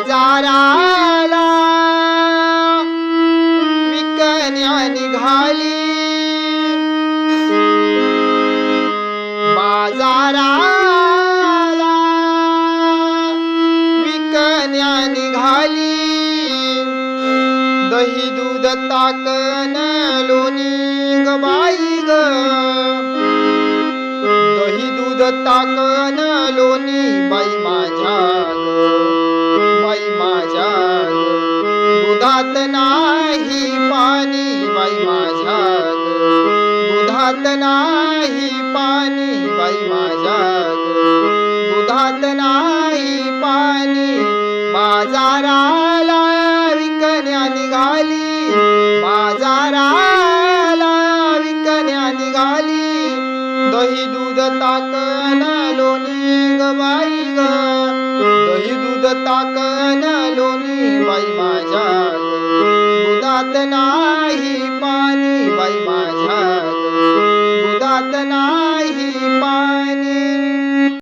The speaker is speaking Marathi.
बाजाराला विकण्या निघाली. बाजाराला विकण्या निघाली. दही दूध ताकन लोणी ग ग. दही दूध ताकन लोणी बाई दुधात नाही पाणी बाई माझ्या दुधात नाही पाणी बाई माझ्या दुधात नाही पाणी बाजाराला विकण्या निघाली. बाजाराला विकण्या निघाली. दही दूध ताकन लोणी ग बाई ग. दही दूध ताकन लोणी बाई माझ्या दुधात नाही पाणी बाई माझ्या दुधात नाही पाणी